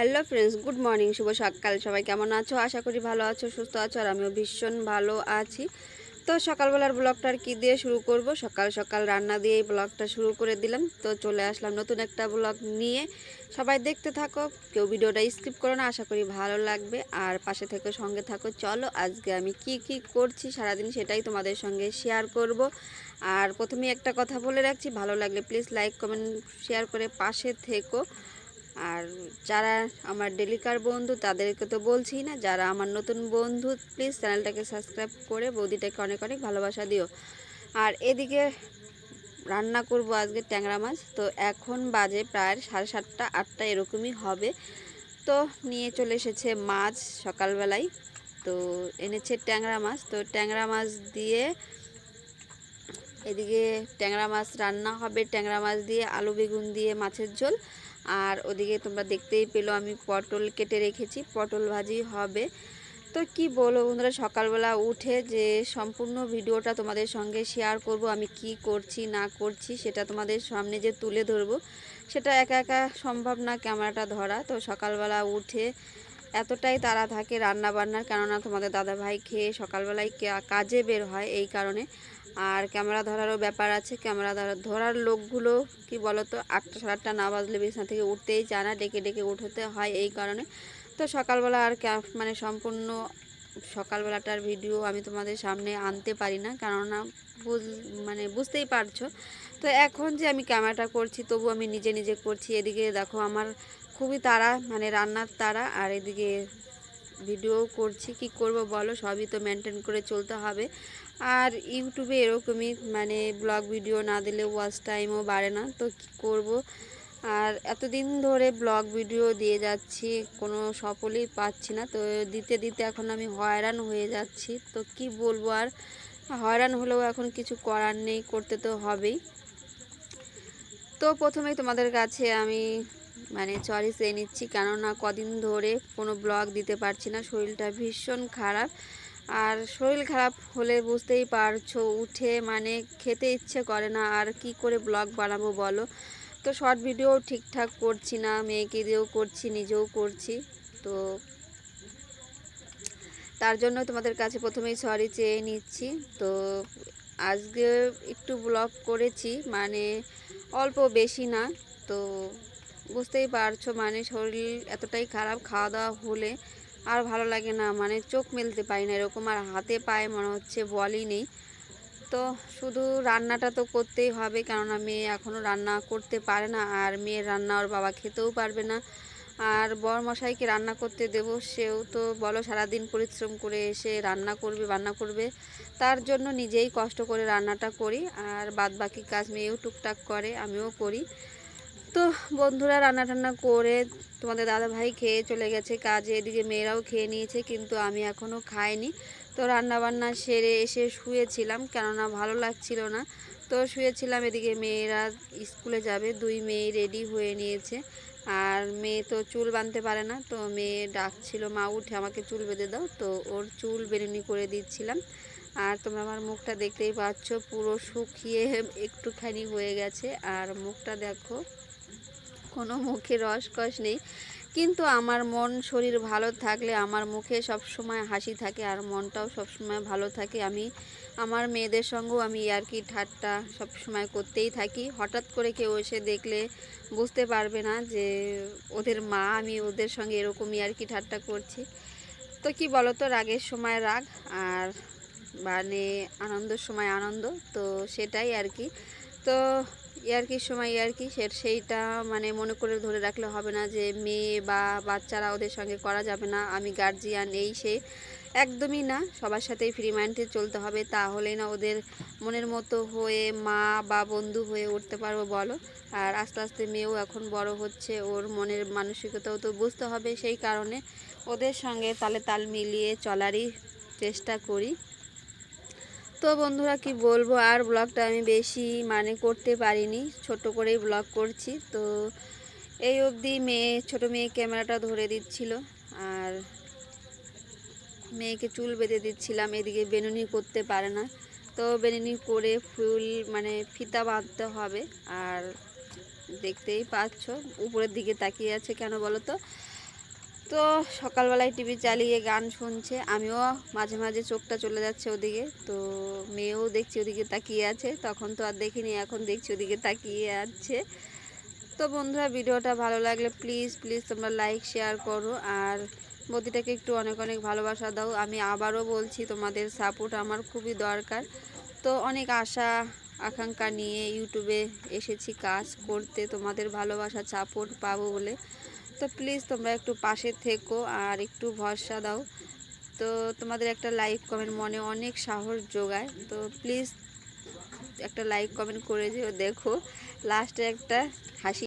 Hello friends, good morning, শুভ সকাল। সবাই কেমন আছো? আশা করি ভালো আছো, সুস্থ আছো, আর আমিও ভীষণ ভালো আছি। তো সকালবেলার ব্লগটা আর কি দিয়ে শুরু করব? সকাল সকাল রান্না দিয়ে এই ব্লগটা শুরু করে দিলাম। তো চলে আসলাম নতুন একটা ব্লগ নিয়ে। সবাই দেখতে থাকো, কেউ ভিডিওটা স্কিপ করো না, আশা করি ভালো লাগবে। আর পাশে থেকে সঙ্গে থাকো। চলো, আজকে আমি কি কি করছি সারাদিন সেটাই তোমাদের সঙ্গে শেয়ার করব। আর প্রথমে একটা কথা বলে রাখছি, ভালো লাগলে প্লিজ লাইক কমেন্ট শেয়ার করে পাশে থেকো। আর যারা আমার ডেলিকার বন্ধু, তাদেরকে তো বলছি না, যারা আমার নতুন বন্ধু প্লিজ চ্যানেলটাকে সাবস্ক্রাইব করে বৌদিটাকে অনেক অনেক ভালোবাসা দিও। আর এদিকে রান্না করব আজকে ট্যাংরা মাছ, তো এখন বাজে প্রায় সাড়ে সাতটা, আটটা এরকমই হবে। তো নিয়ে চলে এসেছে মাছ সকালবেলায়, তো এনেছে ট্যাংরা মাছ, তো ট্যাংরা মাছ দিয়ে এদিকে ট্যাংরা মাছ রান্না হবে, ট্যাংরা মাছ দিয়ে আলু বেগুন দিয়ে মাছের ঝোল। আর ওদিকে তোমরা দেখতেই পেল আমি পটল কেটে রেখেছি, পটল ভাজি হবে। তো কি বলব বন্ধুরা, সকালবেলা উঠে যে সম্পূর্ণ ভিডিওটা তোমাদের সঙ্গে শেয়ার করব, আমি কি করছি, না করছি, সেটা তোমাদের সামনে যে তুলে ধরবো, সেটা একা একা সম্ভব না ক্যামেরাটা ধরা। তো সকালবেলা উঠে এতটাই তাড়া থাকে রান্না বান্নার কেননা তোমাদের দাদাভাই খেয়ে সকালবেলায় কাজে বের হয় এই কারণে। আর ক্যামেরা ধরারও ব্যাপার আছে, ক্যামেরা ধরা- ধরার লোকগুলো কি বলতো, আটটা সাড়ে আটটা না বাজলে বিছানা থেকে উঠতেই চায় না, ডেকে ডেকে উঠতে হয় এই কারণে। তো সকালবেলা আর মানে সম্পূর্ণ সকালবেলাটার ভিডিও আমি তোমাদের সামনে আনতে পারি না, কেননা বুঝ মানে বুঝতেই পারছ। তো এখন যে আমি ক্যামেরাটা করছি, তবু আমি নিজে নিজে করছি, এদিকে দেখো আমার খুবই তাড়া মানে রান্নার তাড়া, আর এদিকে ভিডিও করছি, কি করব বলো? সবই তো মেনটেন করে চলতে হবে। আর ইউটিউবে এরকমই মানে ব্লগ ভিডিও না দিলে ওয়াচ টাইমও বাড়ে না, তো কি করব? আর এতদিন ধরে ব্লগ ভিডিও দিয়ে যাচ্ছি, কোনো সফলই পাচ্ছি না, তো দিতে দিতে এখন আমি হয়রান হয়ে যাচ্ছি, তো কি বলব আর? হয়রান হলেও এখন কিছু করার নেই, করতে তো হবেই। তো প্রথমেই তোমাদের কাছে আমি মানে সরি চেয়ে নিচ্ছি। কেননা কদিন ধরে কোনো ব্লগ দিতে পারছি না। শরীরটা ভীষণ খারাপ। আর শরীর খারাপ হলে বুঝতেই পারছ, উঠে মানে খেতে ইচ্ছে করে না। আর কি করে ব্লগ বানাবো বলো? তো শর্ট ভিডিও ঠিকঠাক করছি না। মেয়েকে দিয়েও করছি, নিজেও করছি। তো তার জন্য তোমাদের কাছে প্রথমেই সরি চেয়ে নিচ্ছি। তো আজকে একটু ব্লগ করেছি মানে অল্প বেশি না। তো বুঝতেই পারছ মানে শরীর এতটাই খারাপ খাওয়া দাওয়া হলে আর ভালো লাগে না। মানে চোখ মেলতে পারি না এরকম, আর হাতে পায়ে মনে হচ্ছে বলই নেই। তো শুধু রান্নাটা তো করতেই হবে, কেননা মেয়ে এখনও রান্না করতে পারে না, আর মেয়ের রান্না ওর বাবা খেতেও পারবে না। আর বর মশাইকে রান্না করতে দেব, সেও তো বলো সারাদিন পরিশ্রম করে এসে রান্না করবে, বান্না করবে। তার জন্য নিজেই কষ্ট করে রান্নাটা করি, আর বাদ বাকি কাজ মেয়েও টুকটাক করে, আমিও করি। তো বন্ধুরা রান্না টান্না করে তোমাদের দাদা ভাই খেয়ে চলে গেছে কাজে, এদিকে মেয়েরাও খেয়ে নিয়েছে, কিন্তু আমি এখনও খাইনি। তো রান্না বান্না সেরে এসে শুয়েছিলাম, কেননা ভালো লাগছিল না। তো শুয়েছিলাম, এদিকে মেয়েরা স্কুলে যাবে, দুই মেয়ে রেডি হয়ে নিয়েছে। আর মেয়ে তো চুল বাঁধতে পারে না, তো মেয়ে ডাকছিল, মা, উঠে আমাকে চুল বেঁধে দাও। তো ওর চুল বেনুনি করে দিচ্ছিলাম। আর তোমরা আমার মুখটা দেখতেই পাচ্ছ, পুরো শুকিয়ে একটুখানি হয়ে গেছে। আর মুখটা দেখো কোনো মুখে রসকস নেই। কিন্তু আমার মন, শরীর ভালো থাকলে আমার মুখে সব সময় হাসি থাকে আর মনটাও সব সময় ভালো থাকে। আমি, আমার মেয়েদের সঙ্গেও আমি আর কি ঠাট্টা সব সময় করতেই থাকি। হঠাৎ করে কেউ এসে দেখলে বুঝতে পারবে না যে ওদের মা, আমি ওদের সঙ্গে এরকমই আর কি ঠাট্টা করছি। তো কি বলো তো রাগের সময় রাগ আর মানে আনন্দের সময় আনন্দ। তো সেটাই আর কি। তো ইয়ার্কির সময় ইয়ার্কি, সে, সেইটা মানে মনে করে ধরে রাখলে হবে না যে মেয়ে বা বাচ্চারা ওদের সঙ্গে করা যাবে না। আমি গার্জিয়ান এই সে, একদমই না। সবার সাথেই ফ্রি মাইন্ডে চলতে হবে, তাহলেই না ওদের মনের মতো হয়ে মা বা বন্ধু হয়ে উঠতে পারব, বলো। আর আস্তে আস্তে মেয়েও এখন বড় হচ্ছে, ওর মনের মানসিকতাও তো বুঝতে হবে। সেই কারণে ওদের সঙ্গে তালে তাল মিলিয়ে চলারই চেষ্টা করি। তো বন্ধুরা কি বলব, আর ব্লগটা আমি বেশি মানে করতে পারিনি, ছোট করেই ব্লগ করছি। তো এই অবধি মেয়ে, ছোট মেয়ে ক্যামেরাটা ধরে দিচ্ছিল, আর মেয়েকে চুল বেঁধে দিচ্ছিলাম, এদিকে বেনুনি করতে পারে না। তো বেনুনি করে ফুল মানে ফিতা বাঁধতে হবে, আর দেখতেই পাচ্ছ, উপরের দিকে তাকিয়ে আছে কেন বলো তো? তো সকালবেলায় টিভি চালিয়ে গান শুনছে। আমিও মাঝে মাঝে চোখটা চলে যাচ্ছে ওদিকে। তো মেয়েও দেখছি ওদিকে তাকিয়ে আছে। তখন তো আর দেখিনি, এখন দেখছি ওদিকে তাকিয়ে আছে। তো বন্ধুরা, ভিডিওটা ভালো লাগলে প্লিজ প্লিজ তোমরা লাইক শেয়ার করো। আর বদিটাকে একটু অনেক অনেক ভালোবাসা দাও। আমি আবারও বলছি, তোমাদের সাপোর্ট আমার খুবই দরকার। তো অনেক আশা, আকাঙ্ক্ষা নিয়ে ইউটিউবে এসেছি কাজ করতে। তোমাদের ভালোবাসা সাপোর্ট পাবো বলে। তো প্লিজ তোমরা একটু পাশে থেকো আর একটু ভরসা দাও। তো তোমাদের একটা লাইক কমেন্ট মনে অনেক সাহস যোগায় তো প্লিজ একটা লাইক কমেন্ট করে যেও, দেখো। লাস্টে একটা হাসি